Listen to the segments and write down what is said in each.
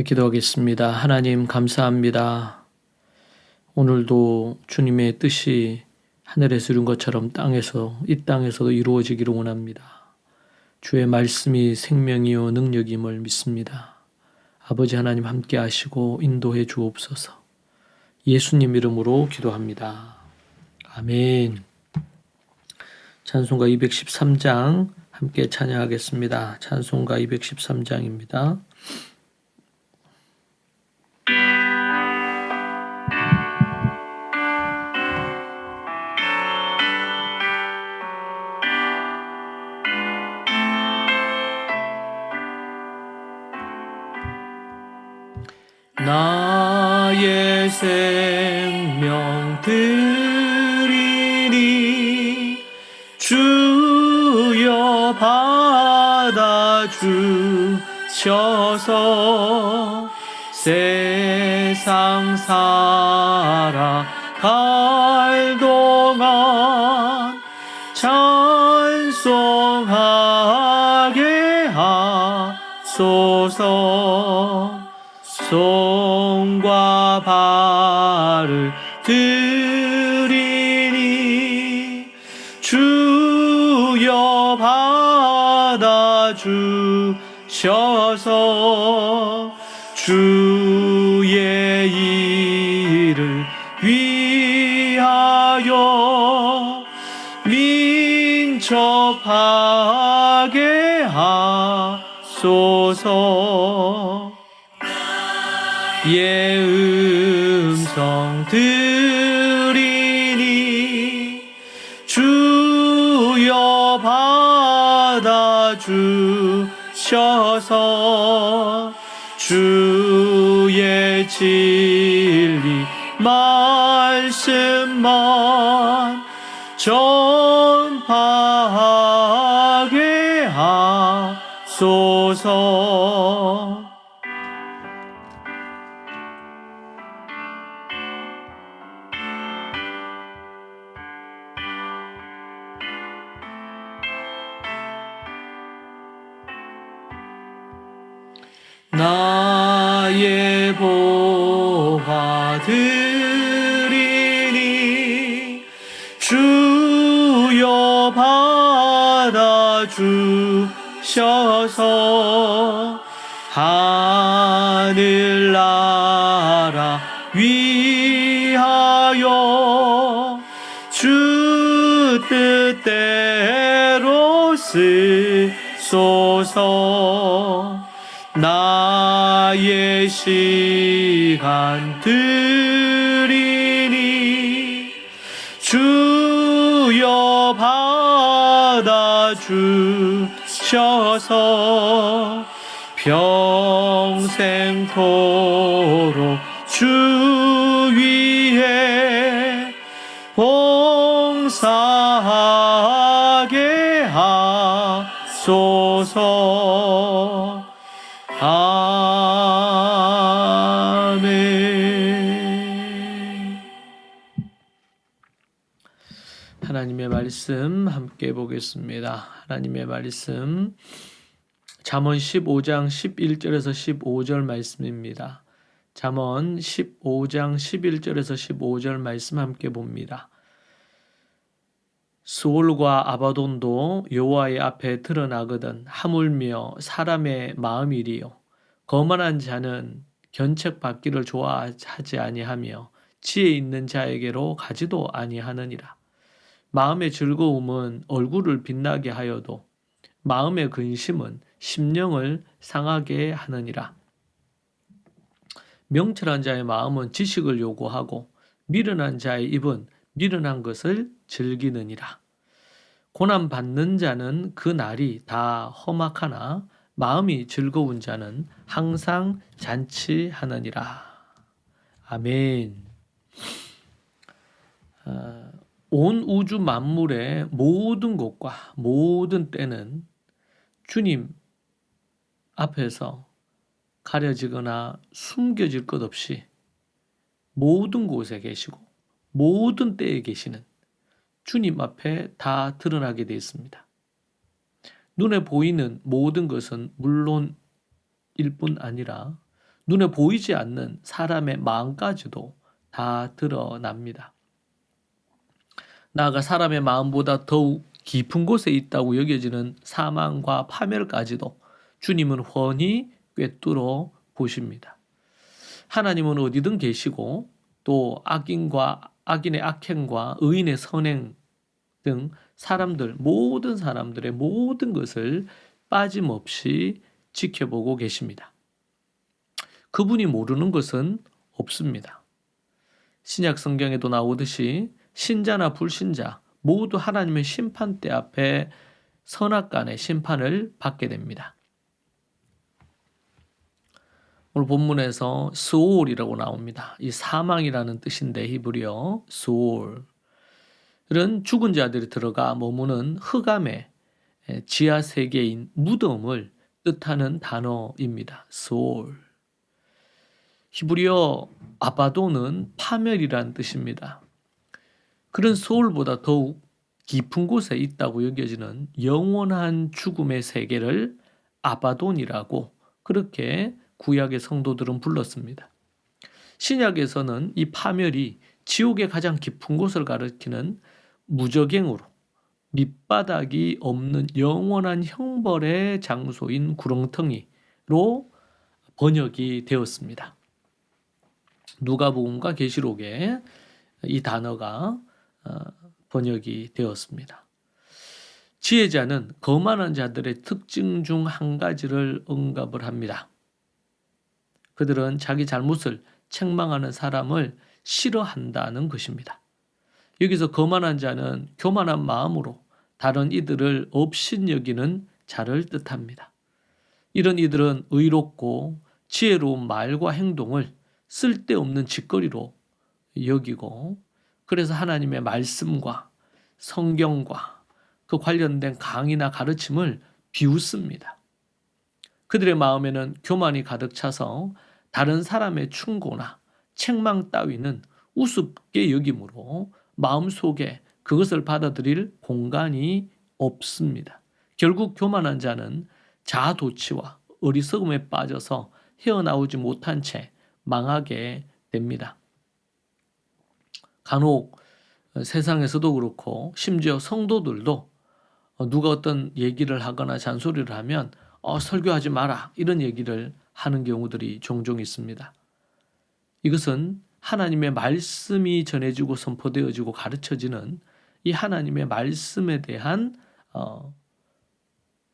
기도하겠습니다. 하나님 감사합니다. 오늘도 주님의 뜻이 하늘에서 이룬 것처럼 땅에서 이 땅에서도 이루어지기를 원합니다. 주의 말씀이 생명이요 능력임을 믿습니다. 아버지 하나님 함께 하시고 인도해 주옵소서. 예수님 이름으로 기도합니다. 아멘. 찬송가 213장 함께 찬양하겠습니다. 찬송가 213장입니다. 생명 드리니 주여 받아 주셔서 세상 살아갈 동안 찬송하게 하소서 손과 발을 들이니 주여 받아 주셔서 주의 일을 위하여 민첩하게 하소서 예 음성 들이니 주여 받아 주셔서 주의 진리 말씀만 전파하게 하소서 드리니 주여 받아 주셔서 하늘나라 위하여 주 뜻대로 쓰소서 나의 시간 드리니 주여 받아 주셔서 평생토록 주 위에 봉사하게 하소서 하나님의 말씀 함께 보겠습니다. 하나님의 말씀 잠언 15장 11절에서 15절 말씀입니다. 잠언 15장 11절에서 15절 말씀 함께 봅니다. 스올과 아바돈도 여호와의 앞에 드러나거든 하물며 사람의 마음이리요 거만한 자는 견책 받기를 좋아하지 아니하며 지혜 있는 자에게로 가지도 아니하느니라 마음의 즐거움은 얼굴을 빛나게 하여도 마음의 근심은 심령을 상하게 하느니라 명철한 자의 마음은 지식을 요구하고 미련한 자의 입은 미련한 것을 즐기느니라. 고난 받는 자는 그 날이 다 험악하나 마음이 즐거운 자는 항상 잔치하느니라. 아멘. 아, 온 우주 만물의 모든 것과 모든 때는 주님 앞에서 가려지거나 숨겨질 것 없이 모든 곳에 계시고 모든 때에 계시는 주님 앞에 다 드러나게 되어 있습니다. 눈에 보이는 모든 것은 물론 일뿐 아니라 눈에 보이지 않는 사람의 마음까지도 다 드러납니다. 나아가 사람의 마음보다 더욱 깊은 곳에 있다고 여겨지는 사망과 파멸까지도 주님은 훤히 꿰뚫어 보십니다. 하나님은 어디든 계시고 또 악인과 악인의 악행과 의인의 선행 등 사람들 모든 사람들의 모든 것을 빠짐없이 지켜보고 계십니다. 그분이 모르는 것은 없습니다. 신약 성경에도 나오듯이 신자나 불신자 모두 하나님의 심판대 앞에 선악간의 심판을 받게 됩니다. 오늘 본문에서 스올이라고 나옵니다. 이 사망이라는 뜻인데 히브리어 스올은 죽은 자들이 들어가 머무는 흑암의 지하 세계인 무덤을 뜻하는 단어입니다. 스올. 히브리어 아바도는 파멸이란 뜻입니다. 그런 소울보다 더욱 깊은 곳에 있다고 여겨지는 영원한 죽음의 세계를 아바돈이라고 그렇게 구약의 성도들은 불렀습니다. 신약에서는 이 파멸이 지옥의 가장 깊은 곳을 가리키는 무적행으로 밑바닥이 없는 영원한 형벌의 장소인 구렁텅이로 번역이 되었습니다. 누가복음과 계시록에 이 단어가 어, 번역이 되었습니다. 지혜자는 거만한 자들의 특징 중 한 가지를 언급을 합니다. 그들은 자기 잘못을 책망하는 사람을 싫어한다는 것입니다. 여기서 거만한 자는 교만한 마음으로 다른 이들을 업신여기는 자를 뜻합니다. 이런 이들은 의롭고 지혜로운 말과 행동을 쓸데없는 짓거리로 여기고 그래서 하나님의 말씀과 성경과 그 관련된 강의나 가르침을 비웃습니다. 그들의 마음에는 교만이 가득 차서 다른 사람의 충고나 책망 따위는 우습게 여김으로 마음속에 그것을 받아들일 공간이 없습니다. 결국 교만한 자는 자아도취와 어리석음에 빠져서 헤어나오지 못한 채 망하게 됩니다. 간혹 세상에서도 그렇고 심지어 성도들도 누가 어떤 얘기를 하거나 잔소리를 하면 어, 설교하지 마라 이런 얘기를 하는 경우들이 종종 있습니다. 이것은 하나님의 말씀이 전해지고 선포되어지고 가르쳐지는 이 하나님의 말씀에 대한 어,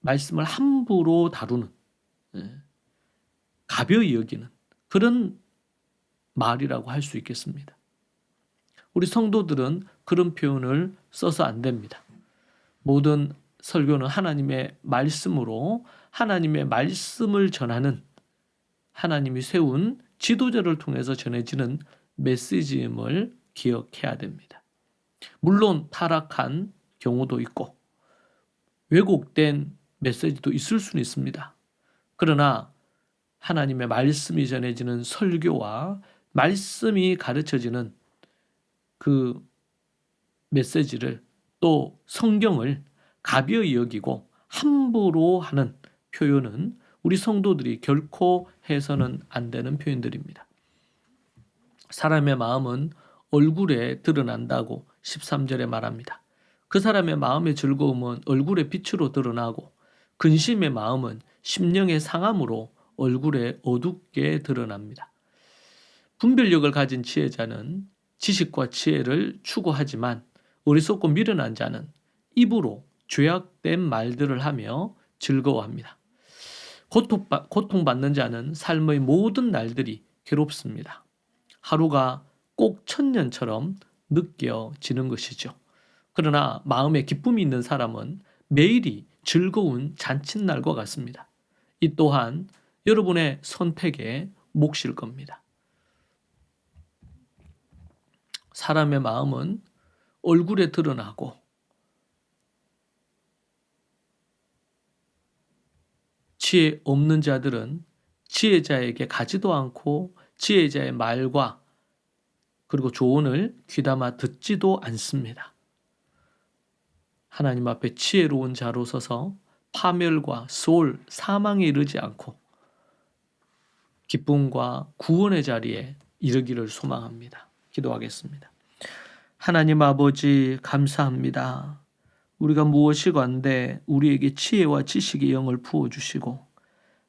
말씀을 함부로 다루는 예, 가벼이 여기는 그런 말이라고 할 수 있겠습니다. 우리 성도들은 그런 표현을 써서 안 됩니다. 모든 설교는 하나님의 말씀으로 하나님의 말씀을 전하는 하나님이 세운 지도자를 통해서 전해지는 메시지임을 기억해야 됩니다. 물론 타락한 경우도 있고 왜곡된 메시지도 있을 수는 있습니다. 그러나 하나님의 말씀이 전해지는 설교와 말씀이 가르쳐지는 그 메시지를 또 성경을 가벼이 여기고 함부로 하는 표현은 우리 성도들이 결코 해서는 안 되는 표현들입니다. 사람의 마음은 얼굴에 드러난다고 13절에 말합니다. 그 사람의 마음의 즐거움은 얼굴의 빛으로 드러나고 근심의 마음은 심령의 상함으로 얼굴에 어둡게 드러납니다. 분별력을 가진 지혜자는 지식과 지혜를 추구하지만 어리석고 미련한 자는 입으로 죄악된 말들을 하며 즐거워합니다. 고통받는 자는 삶의 모든 날들이 괴롭습니다. 하루가 꼭 천년처럼 느껴지는 것이죠. 그러나 마음에 기쁨이 있는 사람은 매일이 즐거운 잔칫날과 같습니다. 이 또한 여러분의 선택의 몫일 겁니다. 사람의 마음은 얼굴에 드러나고 지혜 없는 자들은 지혜자에게 가지도 않고 지혜자의 말과 그리고 조언을 귀담아 듣지도 않습니다. 하나님 앞에 지혜로운 자로 서서 파멸과 소울, 사망에 이르지 않고 기쁨과 구원의 자리에 이르기를 소망합니다. 기도하겠습니다. 하나님 아버지 감사합니다. 우리가 무엇이 관데 우리에게 지혜와 지식의 영을 부어 주시고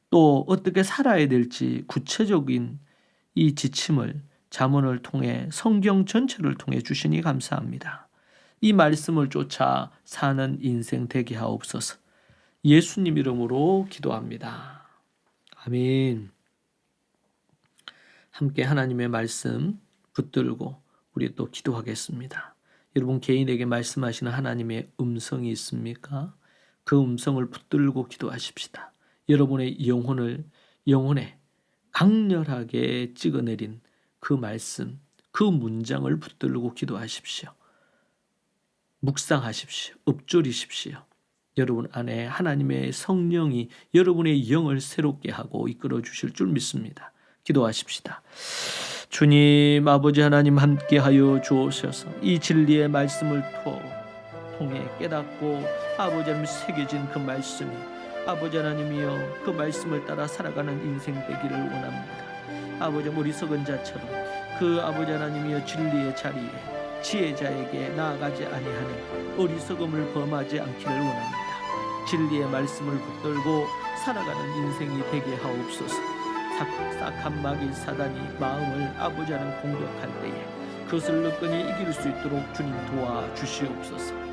또 어떻게 살아야 될지 구체적인 이 지침을 자문을 통해 성경 전체를 통해 주시니 감사합니다. 이 말씀을 쫓아 사는 인생 되게 하옵소서. 예수님 이름으로 기도합니다. 아멘. 함께 하나님의 말씀 붙들고 우리 또 기도하겠습니다. 여러분 개인에게 말씀하시는 하나님의 음성이 있습니까? 그 음성을 붙들고 기도하십시다. 여러분의 영혼을 영혼에 강렬하게 찍어내린 그 말씀, 그 문장을 붙들고 기도하십시오. 묵상하십시오. 읊조리십시오. 여러분 안에 하나님의 성령이 여러분의 영을 새롭게 하고 이끌어 주실 줄 믿습니다. 기도하십시다. 주님 아버지 하나님 함께하여 주옵소서. 이 진리의 말씀을 통해 깨닫고 아버지 하나님 새겨진 그 말씀이 아버지 하나님이여 그 말씀을 따라 살아가는 인생 되기를 원합니다. 아버지 어리석은 자처럼 그 아버지 하나님이여 진리의 자리에 지혜자에게 나아가지 아니하는 어리석음을 범하지 않기를 원합니다. 진리의 말씀을 붙들고 살아가는 인생이 되게 하옵소서. 싹싹한 마귀 사단이 마음을 아버지 하나님 공격할 때에 그것을 너끈히 이길 수 있도록 주님 도와 주시옵소서.